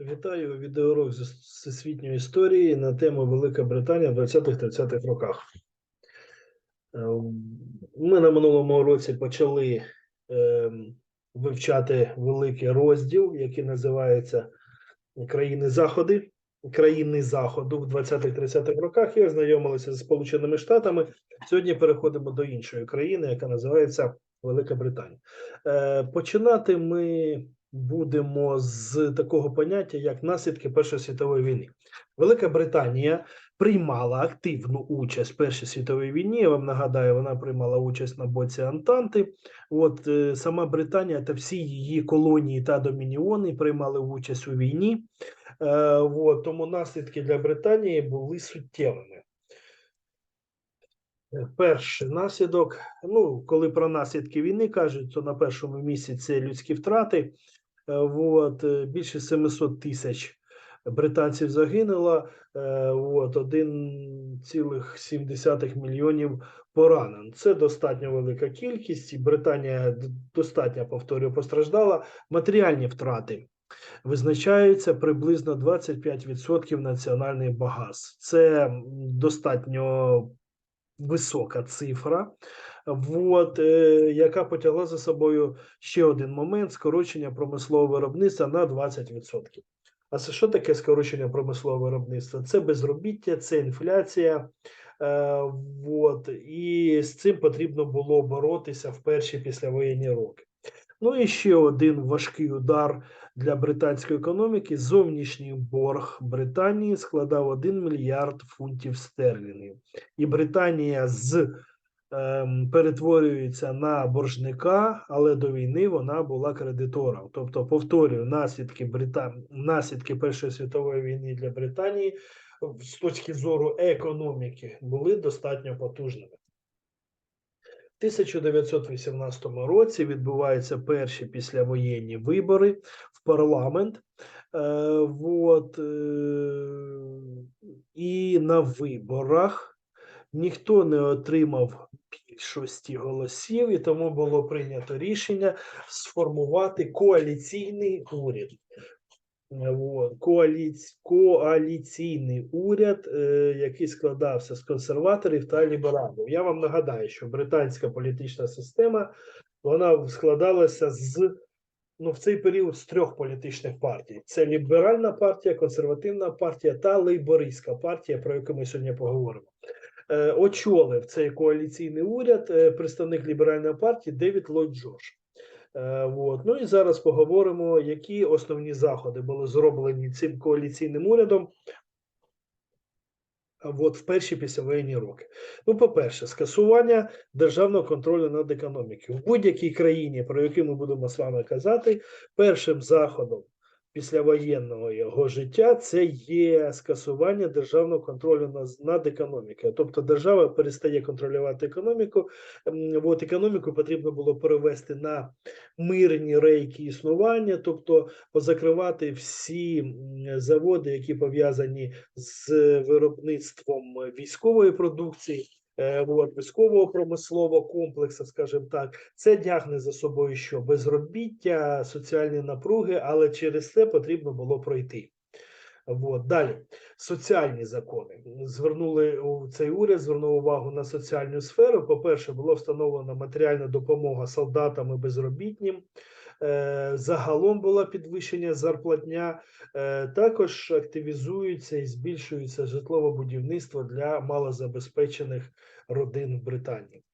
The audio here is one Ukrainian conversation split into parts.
Вітаю відеоурок з всесвітньої історії на тему Велика Британія в 20-30-х роках. Е, Ми на минулому році почали е, вивчати великий розділ, який називається Країни Заходи, країни Заходу в 20-30-х роках і ознайомилися з Сполученими Штатами. Сьогодні переходимо до іншої країни, яка називається Велика Британія. Е, Починати ми будемо з такого поняття, як наслідки Першої світової війни. Велика Британія приймала активну участь в Першій світовій війні. Я вам нагадаю, вона приймала участь на боці Антанти. От е, сама Британія та всі її колонії та домініони приймали участь у війні. Е, от, тому наслідки для Британії були суттєвими. Е, Перший наслідок, ну, коли про наслідки війни кажуть, то на першому місці це людські втрати. Е, От, е, більше 700 тисяч британців загинуло, е, от, 1,7 мільйонів поранен. Це достатньо велика кількість, і Британія достатньо, повторюю, постраждала. Матеріальні втрати визначаються приблизно 25% національних багатств. Це достатньо висока цифра, от, е, яка потягла за собою ще один момент скорочення промислового виробництва на 20%. А це що таке скорочення промислового виробництва? Це безробіття, це інфляція. Е, от, і з цим потрібно було боротися в перші післявоєнні роки. Ну і ще один важкий удар для британської економіки. Зовнішній борг Британії складав 1 мільярд фунтів стерлінгів. І Британія з перетворюється на боржника, але до війни вона була кредитором. Тобто, повторюю, наслідки Брита... наслідки Першої світової війни для Британії з точки зору економіки були достатньо потужними. В 1918 році відбуваються перші післявоєнні вибори в парламент. Е, вот, е, і на виборах ніхто не отримав більшості голосів, і тому було прийнято рішення сформувати коаліційний уряд. Е, Вот, коаліційний уряд, е, який складався з консерваторів та лібералів. Я вам нагадаю, що британська політична система вона складалася з ну, в цей період з трьох політичних партій: це ліберальна партія, консервативна партія та лейбористська партія, про яку ми сьогодні поговоримо. Е, очолив цей коаліційний уряд е, представник ліберальної партії Девід Ллойд Джордж. Е, Вот. Ну і зараз поговоримо, які основні заходи були зроблені цим коаліційним урядом. От в перші післявоєнні роки. Ну, по-перше, скасування державного контролю над економікою в будь-якій країні, про яку ми будемо з вами казати, першим заходом післявоєнного його життя це є скасування державного контролю над, економікою. Тобто держава перестає контролювати економіку. От економіку потрібно було перевести на мирні рейки існування, тобто позакривати всі заводи, які пов'язані з виробництвом військової продукції. Е, От, військового промислового комплексу, скажімо так, це тягне за собою що безробіття, соціальні напруги, але через це потрібно було пройти. От. Далі соціальні закони звернули цей уряд, звернув увагу на соціальну сферу. По-перше, було встановлено матеріальна допомога солдатам і безробітнім. Е, Загалом була підвищення зарплатня. Е, Також активізується і збільшується житлове будівництво для малозабезпечених родин в Британії.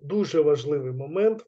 Дуже важливий момент.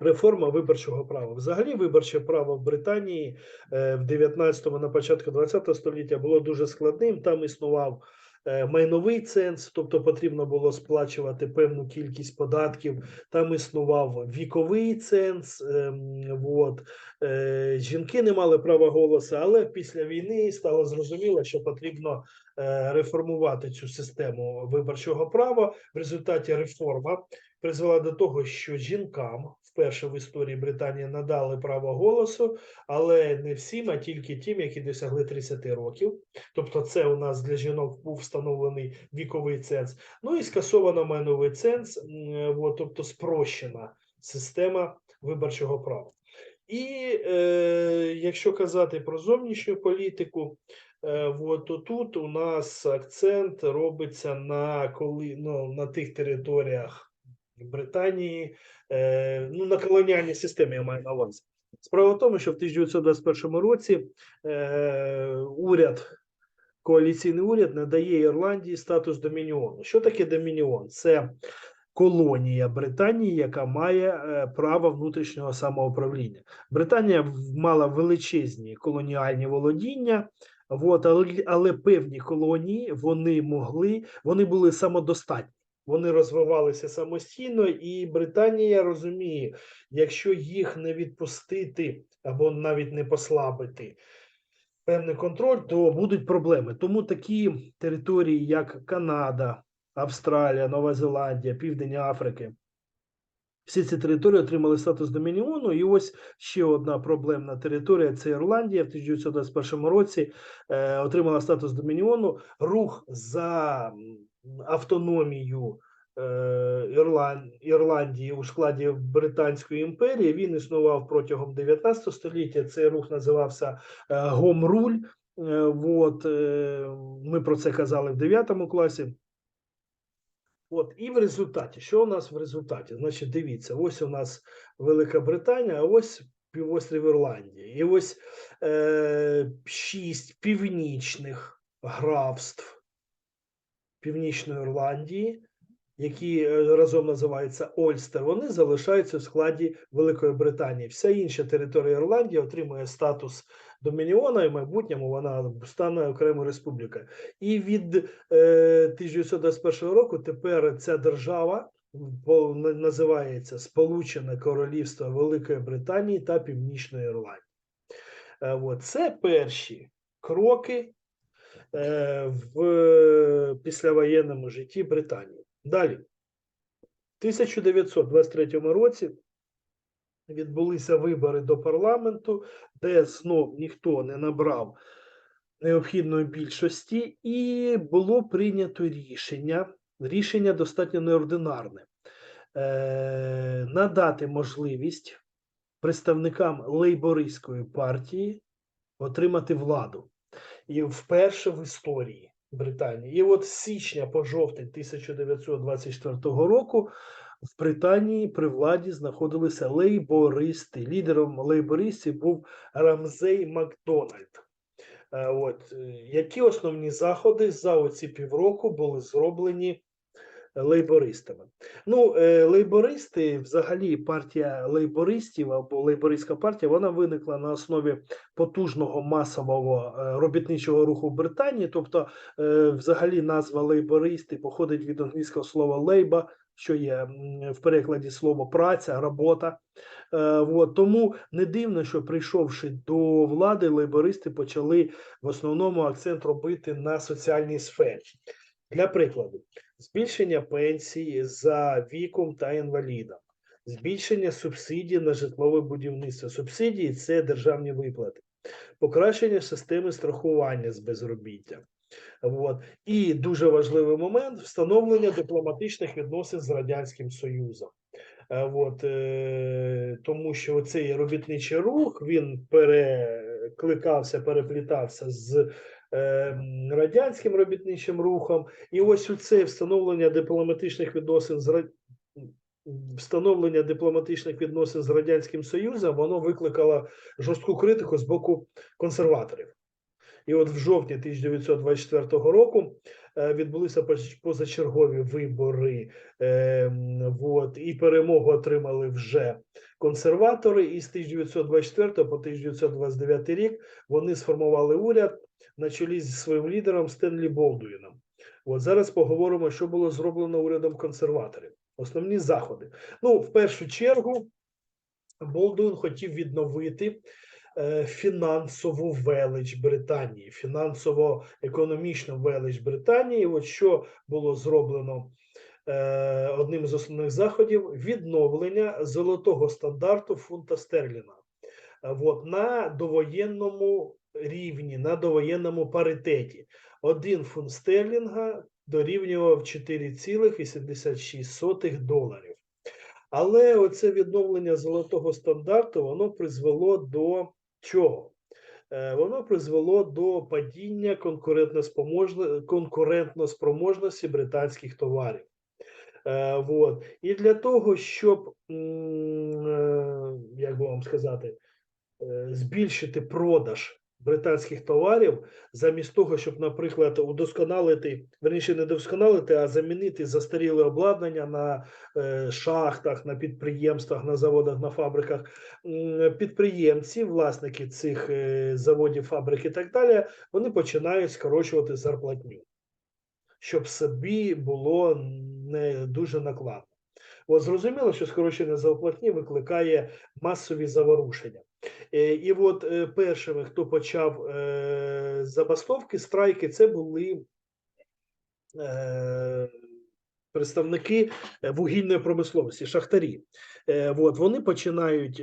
Реформа виборчого права. Взагалі, виборче право в Британії е, в 19-му, на початку 20-го століття було дуже складним. Там існував майновий ценз, тобто потрібно було сплачувати певну кількість податків. Там існував віковий ценз. ем, От. Е, Жінки не мали права голосу, але після війни стало зрозуміло, що потрібно е, реформувати цю систему виборчого права. В результаті реформа призвела до того, що жінкам вперше в історії Британії надали право голосу, але не всім, а тільки тим, які досягли 30 років. Тобто, це у нас для жінок був встановлений віковий ценз. Ну і скасовано майновий ценз, тобто спрощена система виборчого права. І е, якщо казати про зовнішню політику, е, от, тут у нас акцент робиться на коли ну, на тих територіях Британії, е, ну на колоніальній системі я маю на увазі. Справа в тому, що в 1921 році е, уряд, коаліційний уряд надає Ірландії статус домініону. Що таке домініон? Це колонія Британії, яка має е, право внутрішнього самоуправління. Британія мала величезні колоніальні володіння. От, але, але певні колонії вони могли, вони були самодостатні. Вони розвивалися самостійно, і Британія розуміє, якщо їх не відпустити або навіть не послабити певний контроль, то будуть проблеми. Тому такі території, як Канада, Австралія, Нова Зеландія, Південь Африки, всі ці території отримали статус домініону. І ось ще одна проблемна територія це Ірландія в 1921 році е, отримала статус домініону. Рух за автономію е, Ірландії у складі Британської імперії. Він існував протягом 19 століття. Цей рух називався е, Гомруль. Е, От, ми про це казали в 9 класі. От, і в результаті, що у нас в результаті? Значить, дивіться, ось у нас Велика Британія, а ось півострів Ірландії. І ось е, шість північних графств Північної Ірландії, які е, разом називаються Ольстер, вони залишаються в складі Великої Британії. Вся інша територія Ірландії отримує статус домініона, і в майбутньому вона стане окремою республікою. І від е, 1921 року тепер ця держава називається Сполучене Королівство Великої Британії та Північної Ірландії. Е, це перші кроки е, в післявоєнному житті Британії. Далі, в 1923 році відбулися вибори до парламенту, де знов ніхто не набрав необхідної більшості, і було прийнято рішення. Рішення достатньо неординарне. Е, надати можливість представникам лейбористської партії отримати владу. І вперше в історії Британії. І от з січня по жовтень 1924 року в Британії при владі знаходилися лейбористи. Лідером лейбористів був Рамзей Макдональд. Е, От е, які основні заходи за оці півроку були зроблені лейбористами? Ну, е, лейбористи, взагалі, партія лейбористів або лейбористська партія, вона виникла на основі потужного масового е, робітничого руху в Британії. Тобто, е, взагалі, назва лейбористи походить від англійського слова лейба, що є в перекладі слово праця, робота. От, тому не дивно, що прийшовши до влади, лейбористи почали в основному акцент робити на соціальній сфері. Для прикладу, збільшення пенсії за віком та інвалідом, збільшення субсидій на житлове будівництво. Субсидії це державні виплати, покращення системи страхування з безробіття. От. І дуже важливий момент встановлення дипломатичних відносин з Радянським Союзом. От, е, тому що цей робітничий рух він перекликався, переплітався з радянським робітничим рухом, і ось у це встановлення дипломатичних відносин з встановлення дипломатичних відносин з радянським Союзом, воно викликало жорстку критику з боку консерваторів. І от в жовтні 1924 року е, відбулися позачергові вибори, е, от, і перемогу отримали вже консерватори. І з 1924 по 1929 рік вони сформували уряд на чолі зі своїм лідером Стенлі Болдуїном. От зараз поговоримо, що було зроблено урядом консерваторів. Основні заходи. Ну, в першу чергу, Болдуін хотів відновити е, фінансову велич Британії, фінансово-економічну велич Британії. От що було зроблено е, одним з основних заходів відновлення золотого стандарту фунта стерлінга. Е, От, на довоєнному рівні, на довоєнному паритеті. Один фунт стерлінга дорівнював 4,86 доларів. Але оце відновлення золотого стандарту воно призвело до чого? Е, Воно призвело до падіння конкурентноспроможності британських товарів. Е, вот. І для того, щоб, е, як би вам сказати, збільшити продаж британських товарів, замість того, щоб, наприклад, удосконалити, верніше не удосконалити, а замінити застаріле обладнання на е, шахтах, на підприємствах, на заводах, на фабриках, підприємці, власники цих е, заводів, фабрик і так далі, вони починають скорочувати зарплатню, щоб собі було не дуже накладно. От зрозуміло, що скорочення зарплатні викликає масові заворушення. Е, І от е, першими, хто почав е, забастовки, страйки, це були представники вугільної промисловості, шахтарі. От, вони починають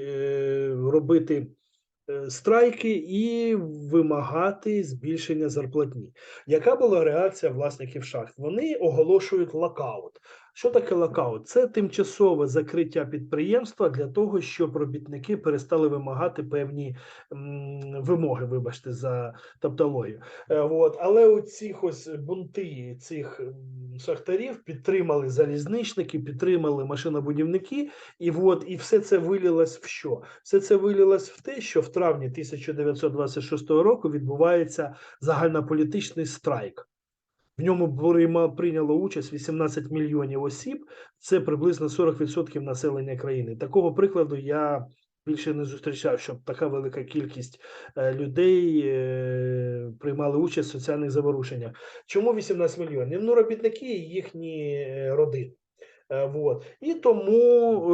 робити страйки і вимагати збільшення зарплатні. Яка була реакція власників шахт? Вони оголошують локаут. Що таке локаут? Це тимчасове закриття підприємства для того, щоб робітники перестали вимагати певні м, вимоги, вибачте, за тавтологію. Е, От. Але у цих ось бунти цих шахтарів підтримали залізничники, підтримали машинобудівники, і от і все це вилилось в що? Все це вилилось в те, що в травні 1926 року відбувається загальнополітичний страйк. В ньому прийняло участь 18 мільйонів осіб. Це приблизно 40% населення країни. Такого прикладу я більше не зустрічав, щоб така велика кількість е, людей е, приймали участь в соціальних заворушеннях. Чому 18 мільйонів? Ну, робітники і їхні е, родини. Е, Вот. І тому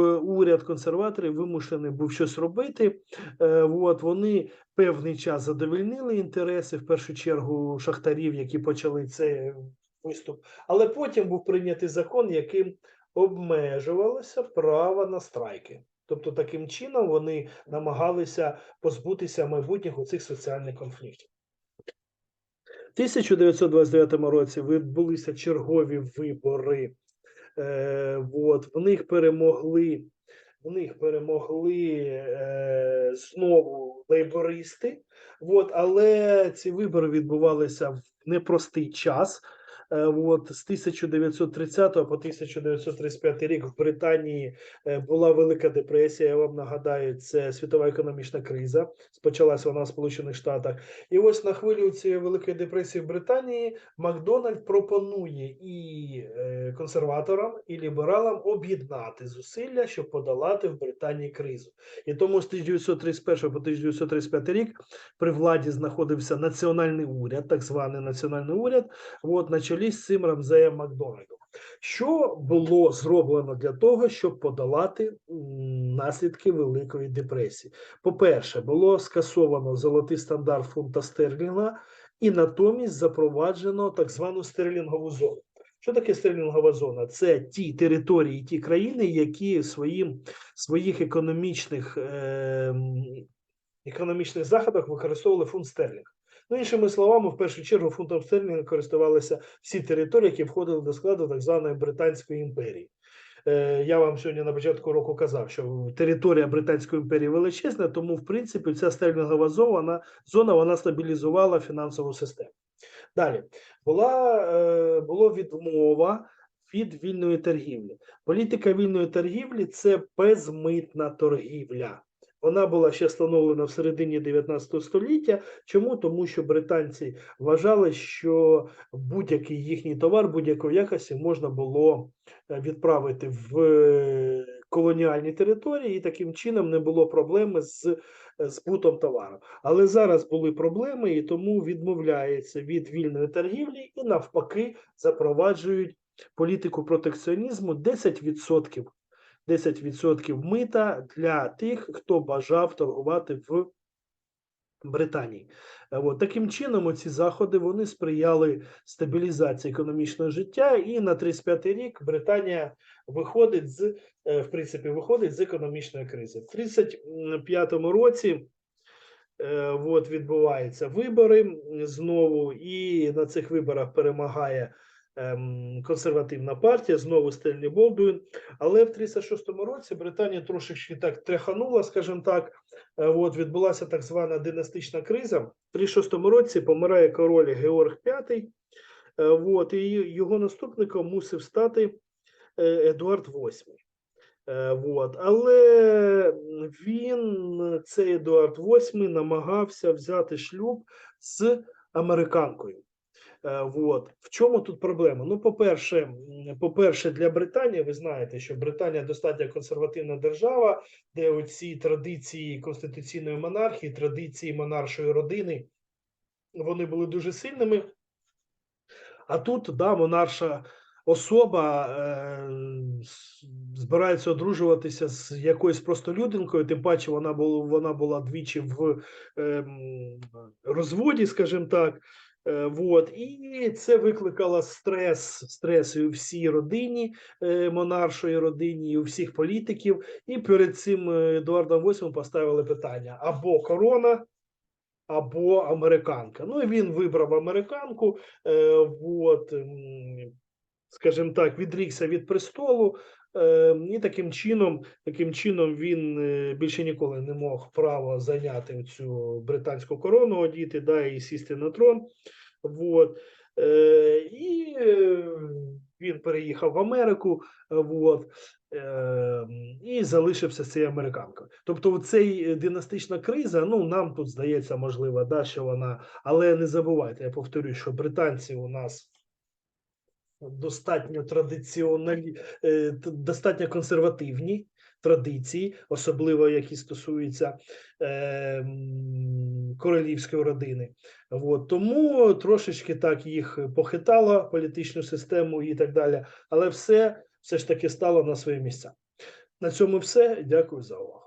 е, уряд консерваторів вимушений був щось робити. Е, От. Вони певний час задовольнили інтереси, в першу чергу, шахтарів, які почали цей виступ. Але потім був прийнятий закон, яким обмежувалося право на страйки. Тобто, таким чином вони намагалися позбутися майбутніх оцих соціальних конфліктів. В 1929 році відбулися чергові вибори. Е, от, в них перемогли, в них перемогли е, знову лейбористи. От, але ці вибори відбувалися в непростий час. Е, От, з 1930 по 1935 рік в Британії е, була велика депресія. Я вам нагадаю, це світова економічна криза. Спочалася вона в Сполучених Штатах. І ось на хвилю цієї великої депресії в Британії Макдональд пропонує і е, консерваторам, і лібералам об'єднати зусилля, щоб подолати в Британії кризу. І тому з 1931 по 1935 рік при владі знаходився національний уряд, так званий національний уряд, от на чолі з цим Рамзеєм Макдональдом. Що було зроблено для того, щоб подолати наслідки Великої депресії? По-перше, було скасовано золотий стандарт фунта стерлінга, і натомість запроваджено так звану стерлінгову зону. Що таке стерлінгова зона? Це ті території, ті країни, які своїм своїх економічних, е, економічних заходах використовували фунт стерлінг. Ну, іншими словами, в першу чергу фунтом стерлінга користувалися всі території, які входили до складу так званої Британської імперії. Е, Я вам сьогодні на початку року казав, що територія Британської імперії величезна, тому в принципі ця стерлінгова зона, зона вона стабілізувала фінансову систему. Далі була е, було відмова від вільної торгівлі. Політика вільної торгівлі це безмитна торгівля. Вона була ще встановлена в середині 19 століття. Чому? Тому що британці вважали, що будь-який їхній товар будь-якої якості можна було е, відправити в е, колоніальні території, і таким чином не було проблеми з е, збутом товару. Але зараз були проблеми, і тому відмовляється від вільної торгівлі і навпаки запроваджують політику протекціонізму 10%. 10% мита для тих, хто бажав торгувати в Британії. Е, От, таким чином, ці заходи вони сприяли стабілізації економічного життя, і на 35-й рік Британія виходить з е, в принципі виходить з економічної кризи. В 35-му році е, от, відбуваються вибори знову, і на цих виборах перемагає ем, консервативна партія, знову Стенлі Болдуін. Але в 36-му році Британія трошечки так тряханула, скажімо так. Е, От відбулася так звана династична криза. В 36-му році помирає король Георг V, е, от, і його наступником мусив стати е, Едуард VIII. Вот. Але він, цей Едуард VIII, намагався взяти шлюб з американкою. Е, Вот. В чому тут проблема? Ну, по-перше, по-перше, для Британії, ви знаєте, що Британія достатньо консервативна держава, де оці традиції конституційної монархії, традиції монаршої родини, вони були дуже сильними. А тут, да, монарша особа е, збирається одружуватися з якоюсь простолюдинкою, тим паче вона була, вона була двічі в ем, розводі, скажімо так. Е, Вот. І це викликало стрес, стрес і у всій родині, е, монаршої родині, і у всіх політиків. І перед цим е, Едуардом VIII поставили питання: або корона, або американка. Ну і він вибрав американку. Е, скажімо так, відрікся від престолу. Е, і таким чином, таким чином він е, більше ніколи не мог право зайняти цю британську корону, одіти, да, і сісти на трон. Вот. Е, і е, він переїхав в Америку, вот, е, і залишився цією американкою. Тобто, цей династична криза, ну нам тут здається, можливо, да, що вона, але не забувайте, я повторюю, що британці у нас достатньо традиціоналі, е, достатньо консервативні традиції, особливо які стосуються е, королівської родини. От, тому трошечки так їх похитало політичну систему і так далі, але все, все ж таки стало на свої місця. На цьому все. Дякую за увагу.